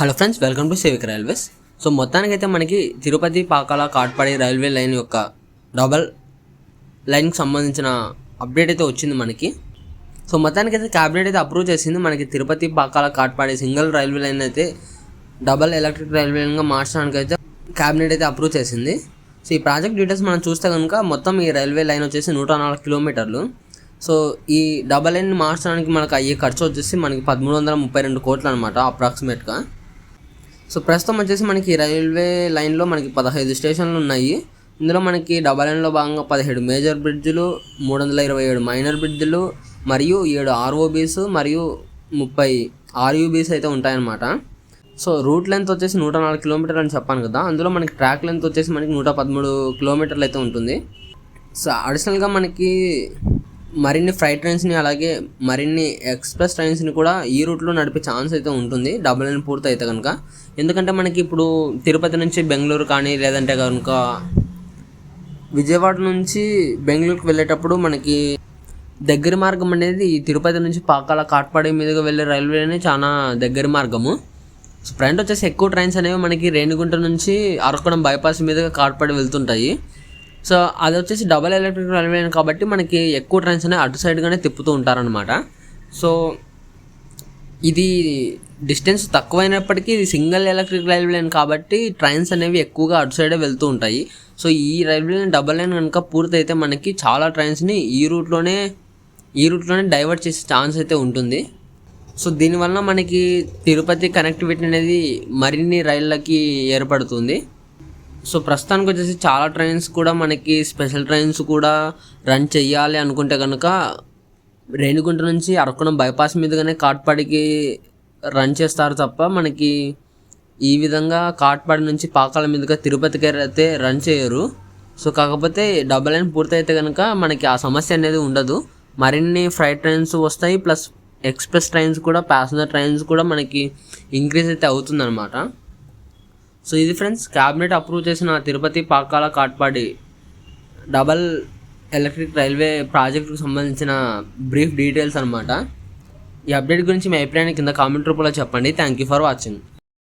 Hello friends welcome to సేవిక్ railways so మొత్తానికైతే మనకి తిరుపతి పాకాల కాట్పాడి రైల్వే లైన్ యొక్క డబల్ లైన్కి సంబంధించిన అప్డేట్ అయితే వచ్చింది మనకి. సో మొత్తానికైతే క్యాబినెట్ అయితే అప్రూవ్ చేసింది. మనకి Tirupati Pakala Katpadi single railway line అయితే డబల్ ఎలక్ట్రిక్ రైల్వే లైన్గా మార్చడానికి అయితే క్యాబినెట్ అయితే అప్రూవ్ చేసింది. సో ఈ ప్రాజెక్ట్ డీటెయిల్స్ మనం చూస్తే కనుక మొత్తం ఈ రైల్వే లైన్ వచ్చేసి నూట నాలుగు కిలోమీటర్లు. సో ఈ డబల్ లైన్ మార్చడానికి మనకు అయ్యే ఖర్చు వచ్చేసి మనకి పదమూడు వందల ముప్పై రెండు కోట్లు అనమాట అప్రాక్సిమేట్గా. సో ప్రస్తుతం వచ్చేసి మనకి రైల్వే లైన్లో మనకి పదహైదు స్టేషన్లు ఉన్నాయి. ఇందులో మనకి డబల్ లైన్లో భాగంగా పదిహేడు మేజర్ బ్రిడ్జ్లు మూడు వందల ఇరవై ఏడు మైనర్ బ్రిడ్జ్లు మరియు ఏడు ఆర్ఓబీస్ మరియు ముప్పై ఆర్యూబీస్ అయితే ఉంటాయన్నమాట. సో రూట్ లెంత్ వచ్చేసి నూట నాలుగు కిలోమీటర్లు అని చెప్పాను కదా. అందులో మనకి ట్రాక్ లెంత్ వచ్చేసి మనకి నూట పదమూడు కిలోమీటర్లు అయితే ఉంటుంది. సో అడిషనల్గా మనకి మరిన్ని ఫ్రైట్ ట్రైన్స్ని అలాగే మరిన్ని ఎక్స్ప్రెస్ ట్రైన్స్ని కూడా ఈ రూట్లో నడిపే ఛాన్స్ అయితే ఉంటుంది. డబుల్ లైన్ పూర్తి అయితే కనుక. ఎందుకంటే మనకి ఇప్పుడు తిరుపతి నుంచి బెంగళూరు కానీ లేదంటే కనుక విజయవాడ నుంచి బెంగళూరుకి వెళ్ళేటప్పుడు మనకి దగ్గర మార్గం అనేది తిరుపతి నుంచి పాకాల కాట్పాడి మీదుగా వెళ్ళే రైల్వేనే చాలా దగ్గర మార్గము. ఫ్రంట్ వచ్చేసి ఎక్కువ ట్రైన్స్ అనేవి మనకి రేణిగుంట నుంచి అరకోణం బైపాస్ మీదుగా కాట్పాడి వెళ్తుంటాయి. సో అది వచ్చేసి డబల్ ఎలక్ట్రిక్ రైల్వే కాబట్టి మనకి ఎక్కువ ట్రైన్స్ అనేవి అటు సైడ్గానే తిప్పుతూ ఉంటారనమాట సో ఇది డిస్టెన్స్ తక్కువైనప్పటికీ ఇది సింగిల్ ఎలక్ట్రిక్ రైల్వే లైన్ కాబట్టి ట్రైన్స్ అనేవి ఎక్కువగా అటు సైడే వెళ్తూ ఉంటాయి. సో ఈ రైల్వే లైన్ డబల్ లైన్ కనుక పూర్తయితే మనకి చాలా ట్రైన్స్ని ఈ రూట్లోనే ఈ రూట్లోనే డైవర్ట్ చేసే ఛాన్స్ అయితే ఉంటుంది. సో దీనివల్ల మనకి తిరుపతి కనెక్టివిటీ అనేది మరిన్ని రైళ్ళకి ఏర్పడుతుంది. సో ప్రస్తుతానికి వచ్చేసి చాలా ట్రైన్స్ కూడా మనకి స్పెషల్ ట్రైన్స్ కూడా రన్ చెయ్యాలి అనుకుంటే కనుక రేణిగుంట నుంచి అరకుణం బైపాస్ మీదుగానే కాట్పాడికి రన్ చేస్తారు తప్ప మనకి ఈ విధంగా కాట్పాడి నుంచి పాకాల మీదుగా తిరుపతికి అయితే రన్ చేయరు. సో కాకపోతే డబల్ లైన్ పూర్తయితే కనుక మనకి ఆ సమస్య అనేది ఉండదు. మరిన్ని ఫ్రైట్ ట్రైన్స్ వస్తాయి ప్లస్ ఎక్స్ప్రెస్ ట్రైన్స్ కూడా ప్యాసింజర్ ట్రైన్స్ కూడా మనకి ఇంక్రీజ్ అయితే అవుతుందన్నమాట. సో ఇది ఫ్రెండ్స్ క్యాబినెట్ అప్రూవ్ చేసిన Tirupati Pakala Katpadi double electric railway ప్రాజెక్టుకు సంబంధించిన బ్రీఫ్ డీటెయిల్స్ అనమాట ఈ అప్డేట్ గురించి మీ అభిప్రాయాన్ని కింద కామెంట్ రూపంలో చెప్పండి. Thank you for watching